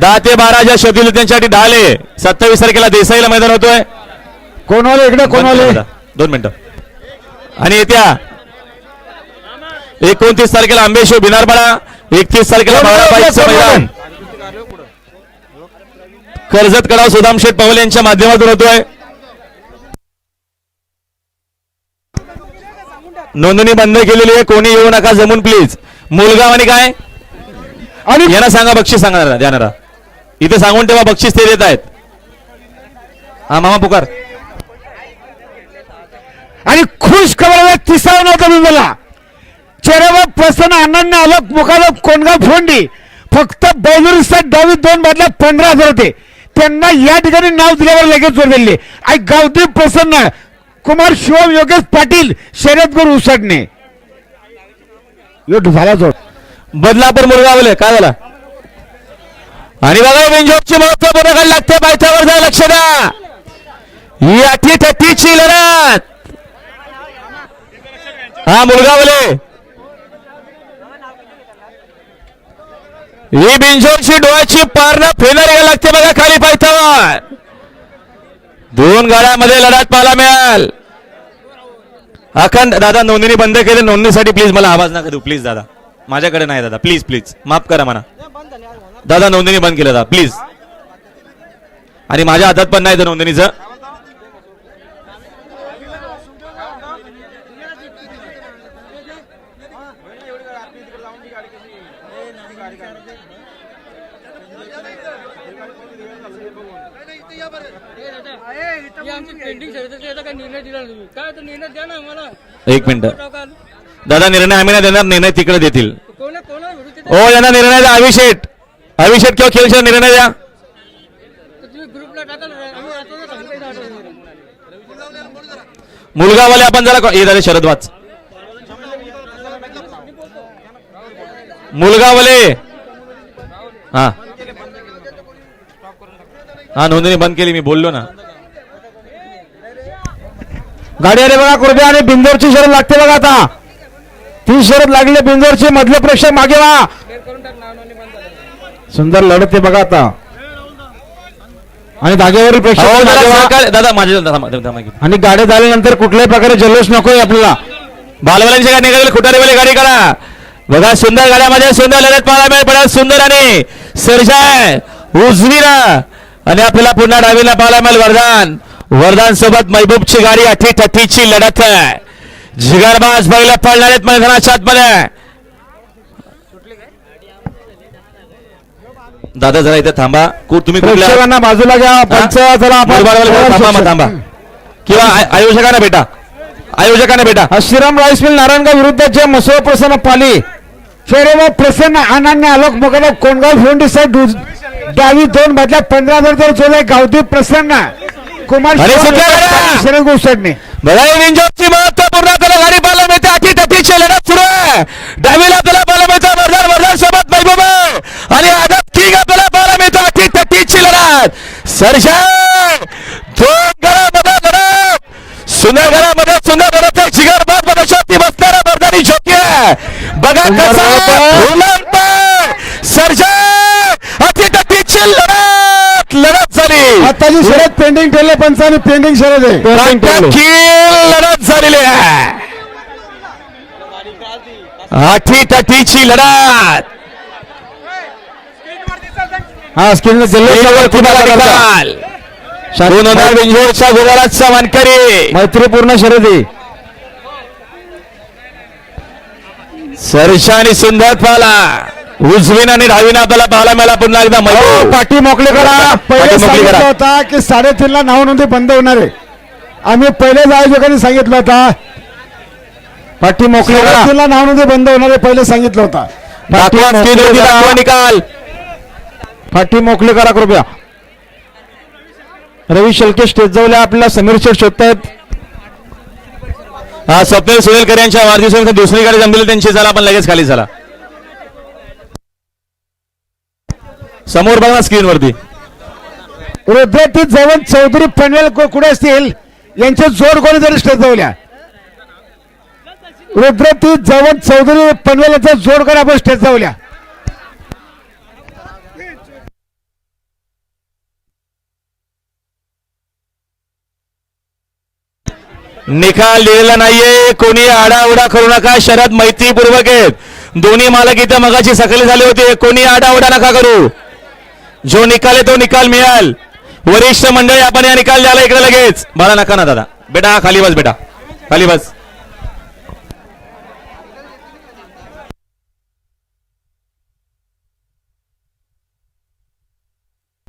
दहा ते बारा ज्या शोधील त्यांच्यासाठी ढाले. सत्तावीस तारखेला देसाईला मैदान होतोय. कोणवाले इकडे कोणवाले? दोन मिनिटं. आणि येत्या एकोणतीस तारखेला आंबेश्वर बिनारपाडा एकतीस तारखेला बाळाबाईचं मैदान. कर्जत कडाव सुदाम शेठ पवले यांच्या माध्यमातून होतोय. नोंदणी बंद केलेली आहे. कोणी येऊ नका जमून प्लीज मुलगाव आणि काय? आणि यांना सांगा बक्षीस सांगा जाणारा इथे सांगून ठेवा बक्षीस ते देत आहेत. हा मामा पुकार. आणि खुश खबर तिसरा नव्हता मी मला चेहऱ्यावर प्रसन्न अण्णांना आलं मुखाला कोणगाव फोंडी. फक्त बैलुरीसाठी दहावी दोन बदल्या पंधरा हजार होते. त्यांना या ठिकाणी नाव दिल्यावर लगेच जोर दिले. आणि गावदेव प्रसन्न कुमार शिवम योगेश पाटील शर्यत गुरु उसटणे. यो झाला जोड. बदलापूर मुलगावले काय झाला? आणि बघा विंजोकची महत्त्वपूर्ण गाडी लागते पायथ्यावर जा लक्ष द्या. ही अठी थट्टीची लढत. हा मुलगावले ही बिंजोरची डोळ्याची पारणं फेलर यायला लागते बघा खाली पायथ्यावर. दोन गाड्यामध्ये लढत पाहायला मिळाल. अखंड दादा नोंदणी बंद केली नोंदणीसाठी प्लीज मला आवाज नका देऊ प्लीज दादा. माझ्याकडे नाही दादा प्लीज प्लीज माफ करा म्हणा दादा नोंदणी बंद केलं दादा प्लीज आणि माझ्या हातात पण नाही तर नोंदणीचं. हे एक मिनिट. दादा निर्णय आम्ही नाही देणार निर्णय तिकडे देतील. ओ यांना निर्णय द्या अभिषेक. अभिषेक किंवा खेळच्या निर्णय द्या. मुलगावाले आपण जरा हे झाले शरद वाच. मुलगावाले. हा. हा नोंदणी बंद केली मी बोललो ना. गाडी आली बघा कुरब्या आणि बिंदोरची शरद लागते बघा आता. ती शरद लागली बिंदोरची मधले प्रेक्षक मागे वा. सुंदर लढत आहे बघा आता. आणि धाग्यावरील प्रेक्षक मागे वा. दादा माझ्या. आणि गाड्या झाल्यानंतर कुठल्याही प्रकारे जल्लोष नकोय आपल्याला. बालवाल्यांची गाडी निघाली खुटारीवाली गाडी करा बघा सुंदर गाड्यामध्ये सुंदर लढत पाहायला मिळेल पण सुंदर आणि सरजाय उजवीला. आणि आपल्याला पुन्हा डावीला पाहायला मिळेल वरदान. वरदान सोबत महबूबची गाडी अठी ठठीची लढत आहे. जिगरबाज पहिला पडणार आहेत मैदानाच्या आतमध्ये दादा जरा इथे थांबा. तुम्ही प्रेक्षकांना बाजूला घ्या. पंच आपण थांबा किंवा आय- आयोजकांना भेटा. आयोजकांना भेटा. हा श्रीराम राईस मिल नारायणगाव विरुद्धचे मसो प्रसन्न पाली. शेरेव प्रसन्न अनन्य आलोक मगन कोणगाव फोंडी साहेब डावी दोन बदल्या पंधरा हजार जर गावठी प्रसन्न. कुमार अरे! शरद विंजोची महत्त्वपूर्ण आपल्याला गाडी पाहायला मिळते. तटीची लढत सुरू आहे. डावीला आपल्याला पाहायला मिळतं. वरदान वरदान सोबत महबूब. आणि आदत किंग आपल्याला पाहायला मिळतं. तटीची लढत सरशान दोन घरामध्ये लढत सुंदर घरामध्ये सुंदर आहे जिगर बादमध्ये शक्ती बसणारा मर्दानी जोकी आहे. बघा कसा उलंत सरशान अटी तटीची लढत लढत झाली आताची शरद पेंडिंग ठेवले पंचाने पेंडिंग शरद आहे. लढत झालेली आहे. आठी तटीची लढत. हा स्क्रीन. दोन हजार गुलालाचा मानकरी मैत्रीपूर्ण शरद आणि सुंदर पाला. उजवीन आणि डावीन आपल्याला पाहायला मिळाला. पुन्हा एकदा हो. पाठी मोकळे करा. पाठी पहिले सांगितलं. होता की साडेतीन ला नाव नोंदी बंद होणार आहे. आम्ही पहिलेच आयोजकांनी सांगितलं होता. पाठी मोकळी करा. नाव नोंदी बंद होणार आहे पहिले सांगितलं होता. पाठी मोकळी करा. निकाल. पाठी मोकळी करा कृपया. रवी शेलके स्टेज जवळ आपल्याला समीर शेठ शोधतायत. हा स्वप्नील सुनीलकर यांच्या वाढदिवसानिमित्त दुसरी गाडी जमलेली त्यांची झाला पण लगेच खाली झाला समोर बघा स्क्रीन वरती. रुद्रती जवळ चौधरी पनवेल को- कुठे असतील? यांचे जोड कोणी जरी स्टेज जवळ्या रुद्रती जवळ चौधरी पनवेल यांचा जोड कोणी आपण स्टेज जवळ्या निकाल दिलेला नाहीये. कोणी आडाओढा करू नका. शरद मैत्रीपूर्वक आहेत. दोन्ही मालक इथं मगाची सकली झाली होती. कोणी आडाओढा नका करू. जो निकाल आहे तो निकाल मिळाल. वरिष्ठ मंडळी आपण या निकाल द्यायला इकडे लगेच. मला नका ना दादा. बेटा खाली बस बेटा. खाली बस.